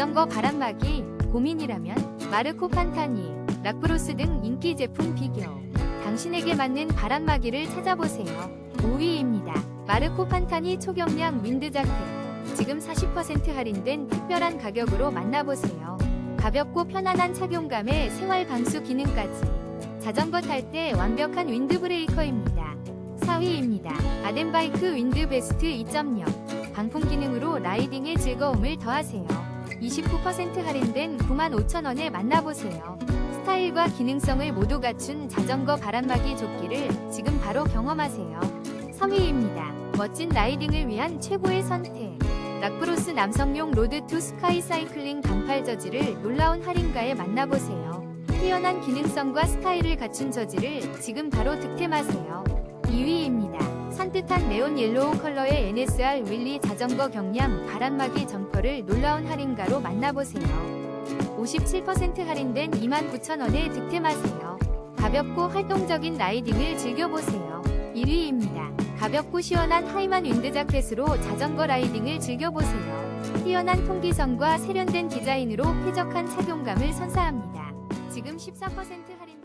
자전거 바람막이 고민이라면 마르코 판타니, 락브로스 등 인기 제품 비교. 당신에게 맞는 바람막이를 찾아보세요. 5위입니다. 마르코 판타니 초경량 윈드 자켓. 지금 40% 할인된 특별한 가격으로 만나보세요. 가볍고 편안한 착용감에 생활 방수 기능까지. 자전거 탈 때 완벽한 윈드 브레이커입니다. 4위입니다. 아덴바이크 윈드 베스트 2.0. 방풍 기능으로 라이딩의 즐거움을 더하세요. 29% 할인된 95,000원에 만나보세요. 스타일과 기능성을 모두 갖춘 자전거 바람막이 조끼를 지금 바로 경험하세요. 3위입니다. 멋진 라이딩을 위한 최고의 선택. 락브로스 남성용 로드 투 스카이 사이클링 반팔 저지를 놀라운 할인가에 만나보세요. 뛰어난 기능성과 스타일을 갖춘 저지를 지금 바로 득템하세요. 2위입니다. 산뜻한 네온 옐로우 컬러의 NSR 윌리 자전거 경량 바람막이 점퍼를 놀라운 할인가로 만나보세요. 57% 할인된 29,000원에 득템하세요. 가볍고 활동적인 라이딩을 즐겨보세요. 1위입니다. 가볍고 시원한 하이만 윈드 자켓으로 자전거 라이딩을 즐겨보세요. 뛰어난 통기성과 세련된 디자인으로 쾌적한 착용감을 선사합니다. 지금 14% 할인